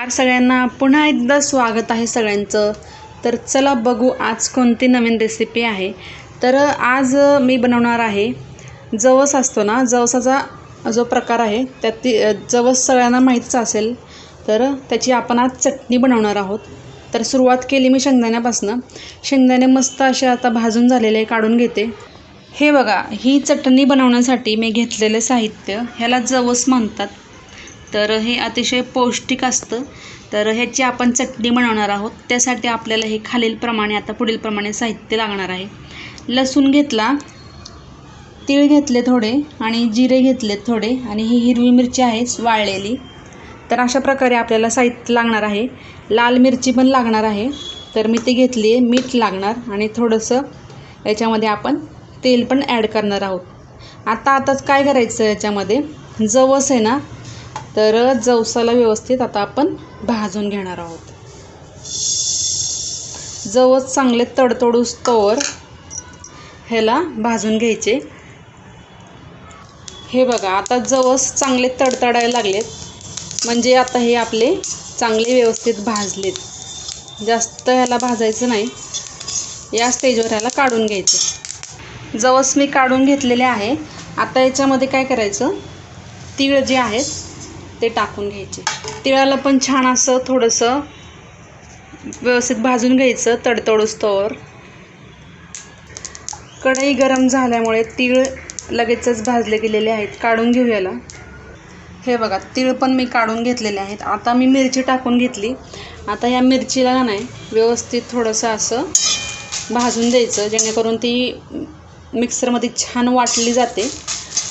नमस्कार सगळ्यांना. पुन्हा एकदा स्वागत आहे सगळ्यांचं. तर चला बघू आज कोणती नवीन रेसिपी आहे. तर आज मी बनवणार आहे जवस असतो ना जवसाचा जो प्रकार आहे त्यात ती जवस सगळ्यांना माहीतच असेल. तर त्याची आपण आज चटणी बनवणार आहोत. तर सुरुवात केली मी शेंगदाण्यापासनं. शेंगदाणे मस्त असे आता भाजून झालेले काढून घेते. हे बघा ही चटणी बनवण्यासाठी मी घेतलेले साहित्य ह्याला जवस म्हणतात. तर हे अतिशय पौष्टिक असतं. तर ह्याची आपण चटणी बनवणार आहोत. त्यासाठी आपल्याला हे खालीलप्रमाणे आता पुढीलप्रमाणे साहित्य लागणार आहे. लसूण घेतला तीळ घेतले थोडे आणि जिरे घेतले थोडे आणि ही हिरवी मिरची आहे वाळलेली. तर अशा प्रकारे आपल्याला साहित्य लागणार आहे. लाल मिरची पण लागणार आहे. तर मी ते घेतली आहे. मीठ लागणार आणि थोडंसं याच्यामध्ये आपण तेल पण ॲड करणार आहोत. आता आताच काय करायचं याच्यामध्ये? जवस आहे ना तर जवसाला व्यवस्थित आता आपण भाजून घेणार आहोत. जवस चांगले तडतडूस तोवर ह्याला भाजून घ्यायचे. हे बघा आता जवस चांगले तडतडायला लागलेत. म्हणजे आता हे आपले चांगले व्यवस्थित भाजलेत. जास्त ह्याला भाजायचं नाही. या स्टेजवर ह्याला काढून घ्यायचं. जवस मी काढून घेतलेले आहे. आता याच्यामध्ये काय करायचं? तीळ जे आहेत ते टाकून घ्यायचे. तिळाला पण छान असं थोडंसं व्यवस्थित भाजून घ्यायचं तडतडूस्तोवर कढई गरम झाल्यामुळे तीळ लगेचच भाजले गेलेले आहेत. काढून घेऊयाला. हे बघा तीळ पण मी काढून घेतलेले आहेत. आता मी मिरची टाकून घेतली. आता या मिरचीला का नाही व्यवस्थित थोडंसं असं भाजून द्यायचं जेणेकरून ती मिक्सरमध्ये छान वाटली जाते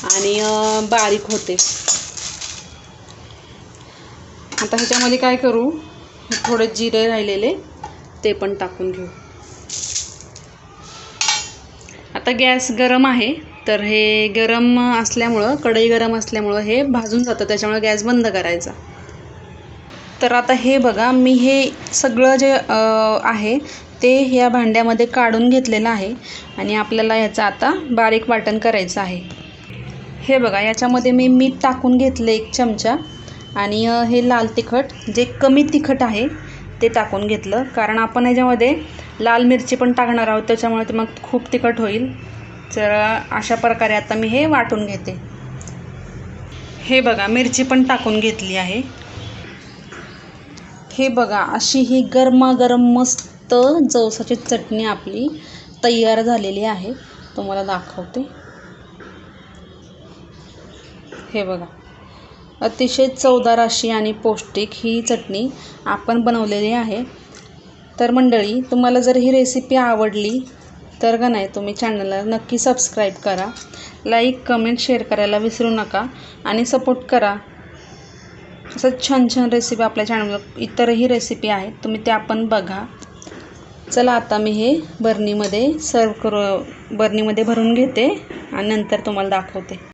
आणि बारीक होते. आता ह्याच्यामध्ये काय करू? थोडे जिरे राहिलेले ते पण टाकून घेऊ. आता गॅस गरम आहे तर हे गरम असल्यामुळं कढई गरम असल्यामुळं हे भाजून जातं त्याच्यामुळे गॅस बंद करायचा. तर आता हे बघा मी हे सगळं जे आहे ते ह्या भांड्यामध्ये काढून घेतलेलं आहे आणि आपल्याला ह्याचं आता बारीक वाटण करायचं आहे. हे बघा याच्यामध्ये मी मीठ टाकून घेतलं एक चमचा. आणि हे लाल तिखट जे कमी तिखट आहे ते टाकून घेतलं. कारण आपण ह्याच्यामध्ये लाल मिरची पण टाकणार आहोत त्याच्यामुळे ते मग खूप तिखट होईल. तर अशा प्रकारे आता मी हे वाटून घेते. हे बघा मिरची पण टाकून घेतली आहे. हे बघा अशी ही गरमागरम मस्त जवसाची चटणी आपली तयार झालेली आहे. तुम्हाला दाखवते. हे बघा. अतिशय चवदार अशी आणि पौष्टिक ही चटणी आपण बनवलेली आहे. तर मंडळी तुम्हाला जर ही रेसिपी आवडली तर का नाही तुम्ही चॅनलला नक्की सबस्क्राईब करा. लाईक कमेंट शेअर करायला विसरू नका आणि सपोर्ट करा. असं छान छान रेसिपी आपल्या चॅनलवर इतरही रेसिपी आहेत तुम्ही त्या पण बघा. चला आता मी हे बर्नीमध्ये सर्व करू बर्नीमध्ये भरून घेते आणि नंतर तुम्हाला दाखवते.